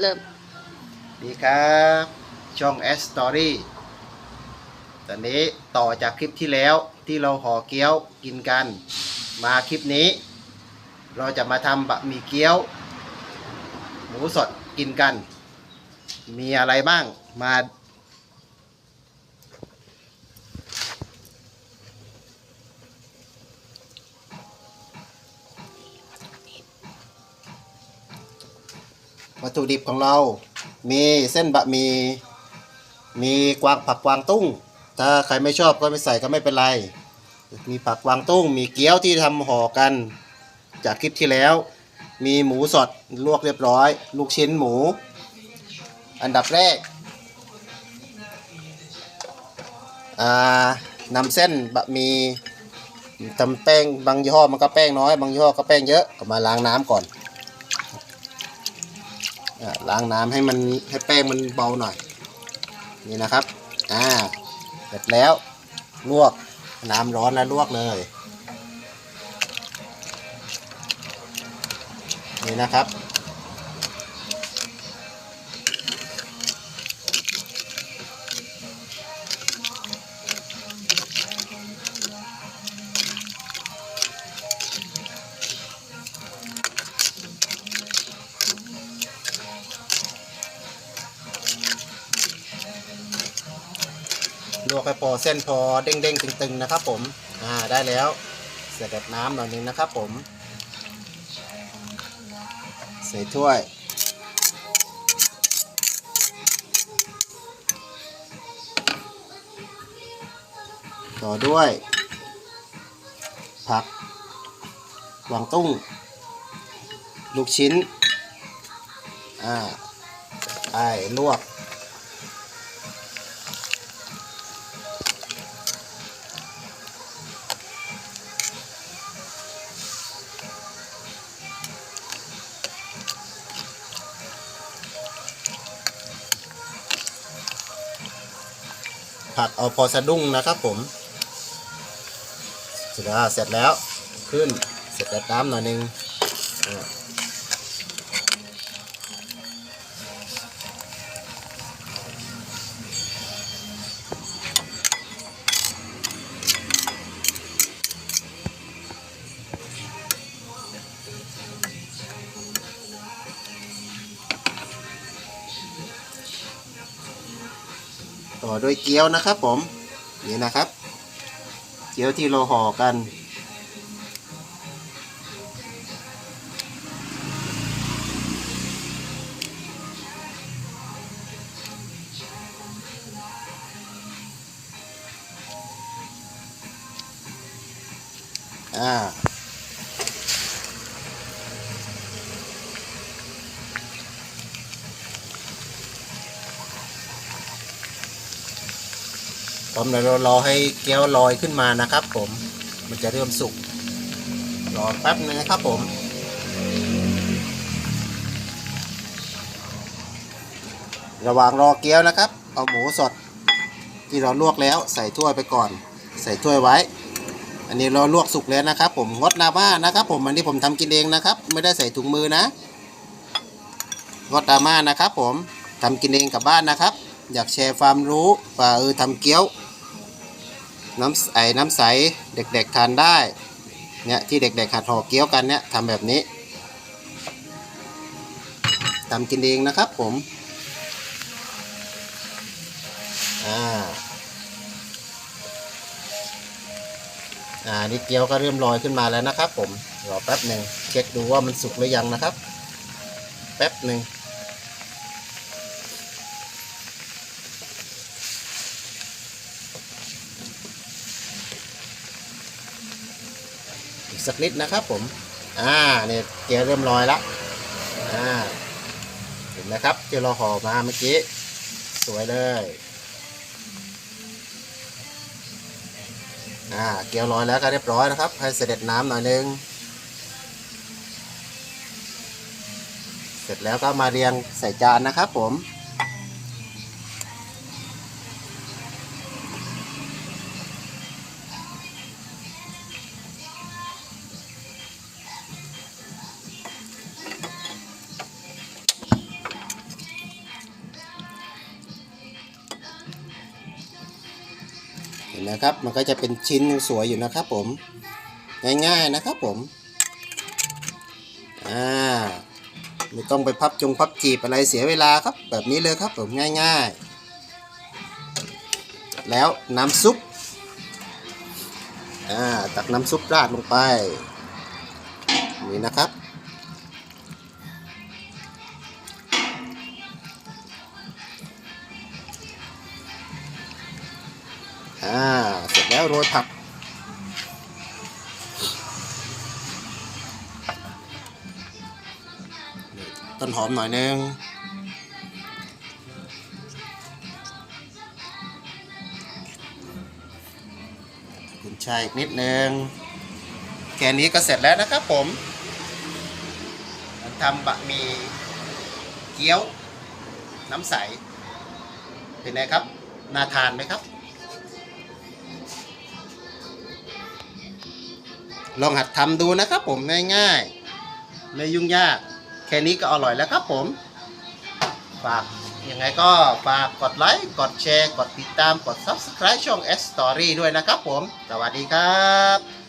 เริ่มดีครับ ช่อง S Story ตอนนี้ต่อจากคลิปที่แล้วที่เราห่อเกี๊ยวกินกัน มาคลิปนี้ เราจะมาทำบะหมี่เกี๊ยว หมูสดกินกัน มีอะไรบ้างมา วัตถุดิบของเรา มีเส้นบะหมี่ มีกวางผักกวางตุ้ง ถ้าใครไม่ชอบก็ไม่ใส่ก็ไม่เป็นไร มีผักกวางตุ้ง มีเกี๊ยวที่ทำห่อกัน จากคลิปที่แล้ว มีหมูสดลวกเรียบร้อย ลูกชิ้นหมู อันดับแรกอ่านำเส้นบะหมี่ทำแป้งบางยี่ห้อมันก็แป้งน้อย บางยี่ห้อก็แป้งเยอะเอามาล้างน้ำก่อน ล้างน้ำให้มันให้แป้งมันเบาหน่อย นี่นะครับอ่าเสร็จแล้วลวกน้ำร้อนแล้วลวกเลย นี่นะครับ ลวกให้พอเส้นพอเด้งๆตึงๆนะครับผมอ่าได้แล้วเสร็จแบบน้ำหน่อยนึงนะครับผมใส่ถ้วยต่อด้วย ผักกวางตุ้ง ลูกชิ้น อ่าไอ้ลวก ผัดเอาพอสะดุ้งนะครับผมเสร็จแล้วเสร็จแล้วขึ้นเสร็จแล้วน้ำหน่อยหนึง ต่อด้วยเกี๊ยวนะครับ ผมนี่นะครับ เกี๊ยวที่เราห่อกัน อ่า พร้อมแล้วเรารอให้เกี๊ยวลอยขึ้นมานะครับ ผมมันจะเริ่มสุกรอแป๊บนึงนะครับผมระหว่างรอเกี๊ยวนะครับ เอาหมูสดที่เราลวกแล้วใส่ถ้วยไปก่อน ใส่ถ้วยไว้ อันนี้เราลวกสุกแล้วนะครับ ผมงดนาม่านะครับ ผมอันนี้ผมทำกินเองนะครับ ไม่ได้ใส่ถุงมือนะงดดราม่านะครับ ผมทำกินเองกับบ้านนะครับ อยากแชร์ความรู้ว่าเออทำเกี๊ยว น้ำใสน้ำใสเด็กๆทานได้เนี่ยที่เด็กๆหัดห่อเกี๊ยวกันเนี่ยทำแบบนี้ทำกินเองนะครับผมอ่าอ่านี่เกี๊ยวก็เริ่มลอยขึ้นมาแล้วนะครับผมรอแป๊บหนึ่งเช็คดูว่ามันสุกหรือยังนะครับ แป๊บหนึ่ง สักนิดนะครับผม อ่าเนี่ยเกี๊ยวเริ่มลอยแล้วอ่าเห็นไหมครับที่เราห่อมาเมื่อกี้ สวยเลยอ่าเกี๊ยวลอยแล้วก็เรียบร้อยนะครับ ให้เสด็จน้ำหน่อยนึง เสร็จแล้วก็มาเรียงใส่จานนะครับผม นะครับ มันก็จะเป็นชิ้นสวยอยู่นะครับผม ง่ายๆนะครับผม อ่า ไม่ต้องไปพับจงพับจีบอะไรเสียเวลาครับ แบบนี้เลยครับผมง่ายๆ แล้วน้ำซุป อ่า ตักน้ำซุปราดลงไป นี่นะครับ อ่าเสร็จแล้วโรยผักต้นหอมหน่อยนึงคุณชายอีกนิดนึงแค่นี้ก็เสร็จแล้วนะครับผมทำบะหมี่เกี๊ยว น้ำใส เป็นไงครับ น่าทานไหมครับ ลองหัดทำดูนะครับผมง่ายๆ ไม่ยุ่งยาก แค่นี้ก็อร่อยแล้วครับผม ฝากยังไงก็ฝากกดไลค์ กดแชร์ กดติดตาม กด Subscribe ช่อง S Story ด้วยนะครับผม สวัสดีครับ